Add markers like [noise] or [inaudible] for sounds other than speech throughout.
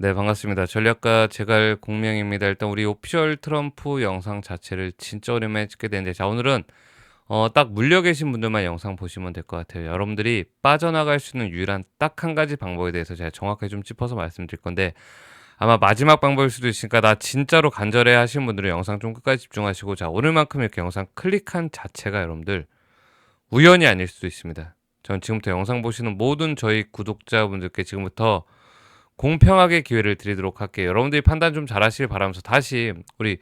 네, 반갑습니다. 전략가 제갈 공명입니다. 일단 우리 오피셜 트럼프 영상 자체를 진짜 오랜만에 찍게 되는데, 자, 오늘은 어, 딱 물려 계신 분들만 영상 보시면 될 것 같아요. 여러분들이 빠져나갈 수 있는 유일한 딱 한 가지 방법에 대해서 제가 정확하게 좀 짚어서 말씀드릴 건데, 아마 마지막 방법일 수도 있으니까 나 진짜로 간절해 하시는 분들은 영상 좀 끝까지 집중하시고, 자, 오늘만큼 이렇게 영상 클릭한 자체가 여러분들 우연이 아닐 수도 있습니다. 전 지금부터 영상 보시는 모든 저희 구독자분들께 지금부터 공평하게 기회를 드리도록 할게요. 여러분들이 판단 좀 잘하시길 바라면서 다시 우리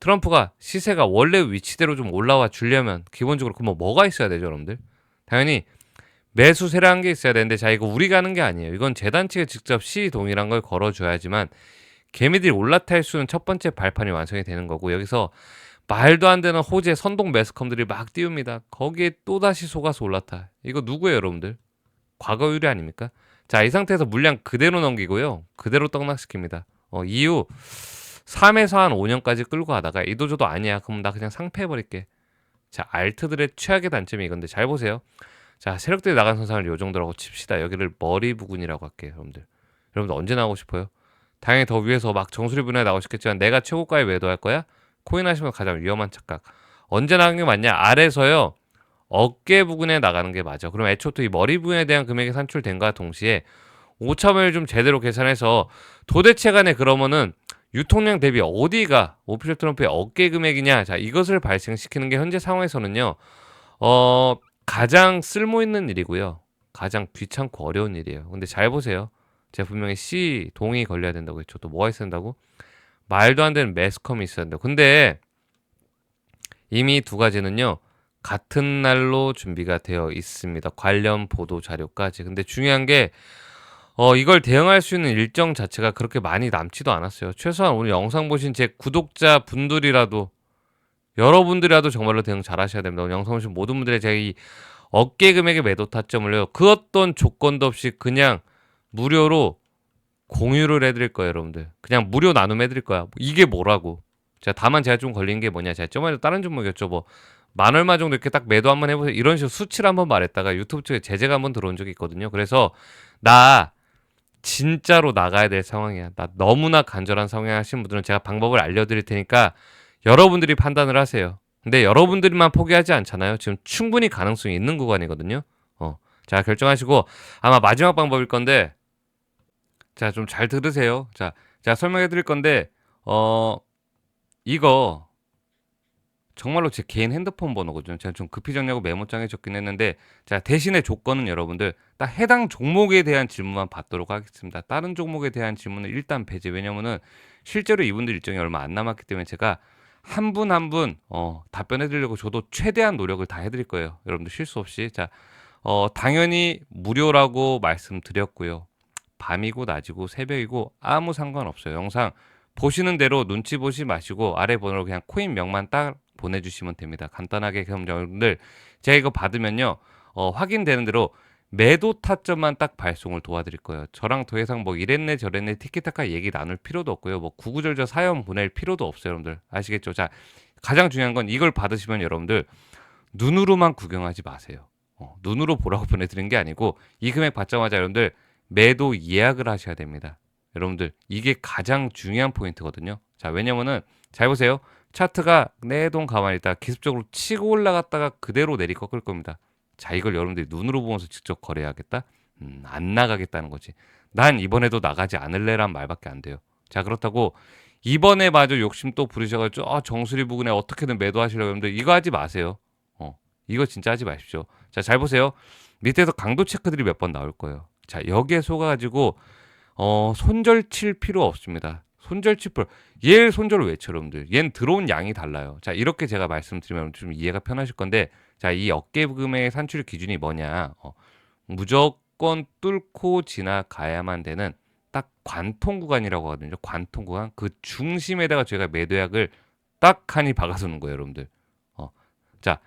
트럼프가 시세가 원래 위치대로 좀 올라와 주려면 기본적으로 그뭐 뭐가 있어야 되죠, 여러분들? 당연히 매수 세라는 게 있어야 되는데 자 이거 우리가 하는 게 아니에요. 이건 재단 측에 직접 시 동일한 걸 걸어줘야지만 개미들이 올라탈 수 있는 첫 번째 발판이 완성이 되는 거고 여기서 말도 안 되는 호재 선동 매스컴들이 막 띄웁니다. 거기에 또다시 속아서 올라타. 이거 누구예요, 여러분들? 과거 유리 아닙니까? 자, 이 상태에서 물량 그대로 넘기고요. 그대로 떡락시킵니다. 어, 이후 3에서 한 5년까지 끌고 가다가 이도저도 아니야. 그럼 나 그냥 상패해버릴게. 자, 알트들의 최악의 단점이 이건데 잘 보세요. 자, 세력들이 나간 선상을 요 정도라고 칩시다. 여기를 머리 부근이라고 할게요, 여러분들. 여러분들 언제 나오고 싶어요? 당연히 더 위에서 막 정수리 분야에 나오고 싶겠지만 내가 최고가에 매도할 거야? 코인 하시면 가장 위험한 착각. 언제 나간 게 맞냐? 아래서요. 어깨 부근에 나가는 게 맞아. 그럼 애초부터 이 머리 부분에 대한 금액이 산출된과 동시에 오차범위를 좀 제대로 계산해서 도대체 간에 그러면은 유통량 대비 어디가 오피셜 트럼프의 어깨 금액이냐? 자, 이것을 발생시키는 게 현재 상황에서는요. 어, 가장 쓸모 있는 일이고요. 가장 귀찮고 어려운 일이에요. 근데 잘 보세요. 제가 분명히 C 동의 걸려야 된다고 했죠. 또 뭐가 있어야 된다고? 말도 안 되는 매스컴이 있어야 된다고. 근데 이미 두 가지는요. 같은 날로 준비가 되어 있습니다. 관련 보도 자료까지. 근데 중요한 게 어, 이걸 대응할 수 있는 일정 자체가 그렇게 많이 남지도 않았어요. 최소한 오늘 영상 보신 제 구독자 분들이라도 여러분들이라도 정말로 대응 잘 하셔야 됩니다. 오늘 영상 보신 모든 분들의 제가 이 어깨 금액의 매도 타점을요. 그 어떤 조건도 없이 그냥 무료로 공유를 해드릴 거예요, 여러분들. 그냥 무료 나눔 해드릴 거야. 이게 뭐라고? 자, 다만 제가 좀 걸린 게 뭐냐. 제가 저번에 다른 종목이었죠. 뭐, 만 얼마 정도 이렇게 딱 매도 한번 해보세요. 이런 식으로 수치를 한번 말했다가 유튜브 쪽에 제재가 한번 들어온 적이 있거든요. 그래서 나 진짜로 나가야 될 상황이야. 나 너무나 간절한 상황에 하신 분들은 제가 방법을 알려드릴 테니까 여러분들이 판단을 하세요. 근데 여러분들만 포기하지 않잖아요. 지금 충분히 가능성이 있는 구간이거든요. 어. 자, 결정하시고 아마 마지막 방법일 건데 자, 좀 잘 들으세요. 자, 제가 설명해 드릴 건데 어 이거 정말로 제 개인 핸드폰 번호거든요. 제가 좀 급히 정리하고 메모장에 적긴 했는데 자 대신에 조건은 여러분들 딱 해당 종목에 대한 질문만 받도록 하겠습니다. 다른 종목에 대한 질문은 일단 배제. 왜냐면은 실제로 이분들 일정이 얼마 안 남았기 때문에 제가 한 분 한 분 어, 답변해 드리려고 저도 최대한 노력을 다 해드릴 거예요. 여러분들 실수 없이 자 어, 당연히 무료라고 말씀드렸고요. 밤이고 낮이고 새벽이고 아무 상관없어요. 영상 보시는 대로 눈치 보시 마시고 아래 번호로 그냥 코인 명만 딱 보내주시면 됩니다. 간단하게 여러분들 제가 이거 받으면요 어, 확인되는 대로 매도 타점만 딱 발송을 도와드릴 거예요. 저랑 더 이상 뭐 이랬네 저랬네 티키타카 얘기 나눌 필요도 없고요. 뭐 구구절절 사연 보낼 필요도 없어요, 여러분들 아시겠죠? 자 가장 중요한 건 이걸 받으시면 여러분들 눈으로만 구경하지 마세요. 어, 눈으로 보라고 [laughs] 보내드린 게 아니고 이 금액 받자마자 여러분들 매도 예약을 하셔야 됩니다. 여러분들 이게 가장 중요한 포인트거든요. 자 왜냐면은 잘 보세요. 차트가 내동 가만히 있다가 기습적으로 치고 올라갔다가 그대로 내리 꺾을 겁니다. 자 이걸 여러분들이 눈으로 보면서 직접 거래해야겠다? 음, 안 나가겠다는 거지. 난 이번에도 나가지 않을래란 말밖에 안 돼요. 자 그렇다고 이번에 마저 욕심 또 부리셔가지고 아, 정수리 부근에 어떻게든 매도하시려고 하는데 이거 하지 마세요. 어, 이거 진짜 하지 마십시오. 자 잘 보세요. 밑에서 강도 체크들이 몇 번 나올 거예요. 자 여기에 속아가지고 어, 손절 칠 필요 없습니다. 손절 칩을 얘 손절을 외쳐 여러분들? 얘는 들어온 양이 달라요. 자 이렇게 제가 말씀드리면 좀 이해가 편하실 건데 자 이 어깨금의 산출 기준이 뭐냐? 어, 무조건 뚫고 지나가야만 되는 딱 관통 구간이라고 하거든요. 관통 구간. 그 중심에다가 제가 매도약을 딱 하니 박아서는 거예요 여러분들. 어, 자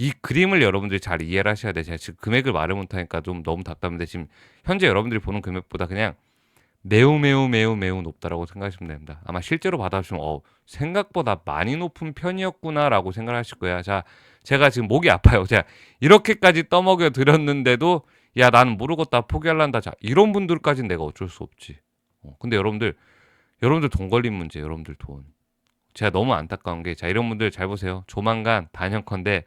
이 그림을 여러분들이 잘 이해를 하셔야 돼요 제가 지금 금액을 말을 못하니까 좀 너무 답답한데 지금 현재 여러분들이 보는 금액보다 그냥 매우 매우 매우 매우 높다라고 생각하시면 됩니다. 아마 실제로 받아보시면 어, 생각보다 많이 높은 편이었구나라고 생각하실 거야. 자, 제가 지금 목이 아파요. 제가 이렇게까지 떠먹여 드렸는데도 야 나는 모르겠다 포기할란다. 자 이런 분들까지는 내가 어쩔 수 없지. 어, 근데 여러분들 여러분들 돈 걸린 문제 여러분들 돈 제가 너무 안타까운 게 자 이런 분들 잘 보세요 조만간 단연컨대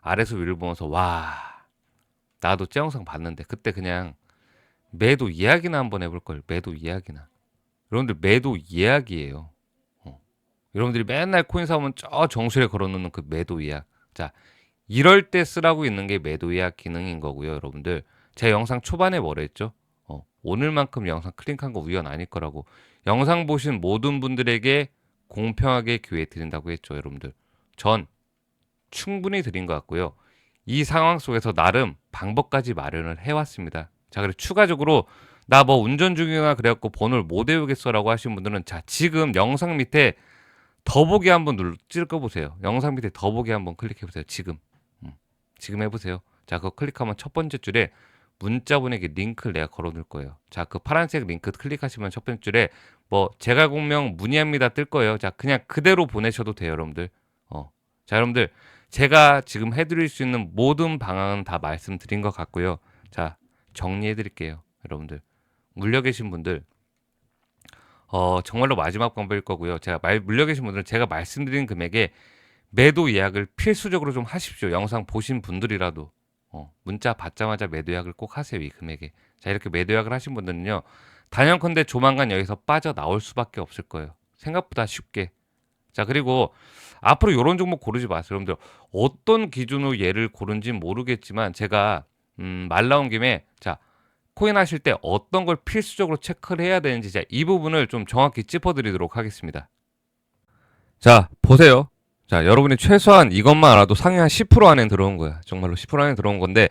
아래서 위를 보면서 와 나도 제 영상 봤는데 그때 그냥 매도 이야기나 한번 해볼 걸 매도 이야기나 여러분들 매도 이야기예요 어. 여러분들이 맨날 코인 사오면 저 정수리에 걸어놓는 그 매도 이약 자 이럴 때 쓰라고 있는 게 매도 예약 기능인 거고요, 여러분들. 제 영상 초반에 뭐라 했죠? 어, 오늘만큼 영상 클릭한 거 우연 아닐 거라고. 영상 보신 모든 분들에게 공평하게 기회 드린다고 했죠, 여러분들. 전 충분히 드린 것 같고요. 이 상황 속에서 나름 방법까지 마련을 해왔습니다. 자, 그리고 추가적으로 나 뭐 운전 중이나 그래갖고 번호를 못 외우겠어라고 하신 분들은 자, 지금 영상 밑에 더보기 한번 눌러 찍어보세요. 영상 밑에 더보기 한번 클릭해 보세요. 지금. 지금 해 보세요. 자, 그거 클릭하면 첫 번째 줄에 문자 보내기 링크를 내가 걸어 놓을 거예요. 자, 그 파란색 링크 클릭하시면 첫 번째 줄에 뭐 제가 공명 문의합니다 뜰 거예요. 자, 그냥 그대로 보내셔도 돼요, 여러분들. 어, 자, 여러분들 제가 지금 해드릴 수 있는 모든 방안은 다 말씀드린 것 같고요. 자, 정리해 드릴게요, 여러분들. 물려 계신 분들. 어, 정말로 마지막 방법일 거고요. 제가 말, 물려 계신 분들은 제가 말씀드린 금액에 매도 예약을 필수적으로 좀 하십시오. 영상 보신 분들이라도 어, 문자 받자마자 매도 예약을 꼭 하세요. 이 금액에. 자 이렇게 매도 예약을 하신 분들은요. 단연컨대 조만간 여기서 빠져나올 수밖에 없을 거예요. 생각보다 쉽게. 자 그리고 앞으로 이런 종목 고르지 마세요. 여러분들 어떤 기준으로 얘를 고른지 모르겠지만 제가 음, 말 나온 김에 자 코인 하실 때 어떤 걸 필수적으로 체크를 해야 되는지 자, 이 부분을 좀 정확히 짚어드리도록 하겠습니다. 자 보세요. 자, 여러분이 최소한 이것만 알아도 상위 한 10% 안에 들어온 거야. 정말로 10% 안에 들어온 건데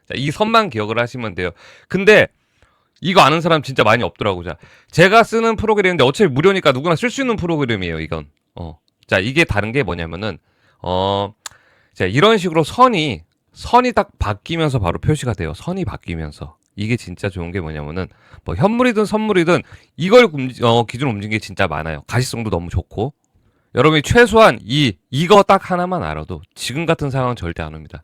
자, 이 선만 기억을 하시면 돼요. 근데 이거 아는 사람 진짜 많이 없더라고. 자, 제가 쓰는 프로그램인데 어차피 무료니까 누구나 쓸 수 있는 프로그램이에요, 이건. 어. 자, 이게 다른 게 뭐냐면은, 어, 자, 이런 식으로 선이, 선이 딱 바뀌면서 바로 표시가 돼요. 선이 바뀌면서. 이게 진짜 좋은 게 뭐냐면은, 뭐, 현물이든 선물이든 이걸 어, 기준으로 움직이는 게 진짜 많아요. 가시성도 너무 좋고, 여러분이 최소한 이 이거 딱 하나만 알아도 지금 같은 상황 절대 안 옵니다.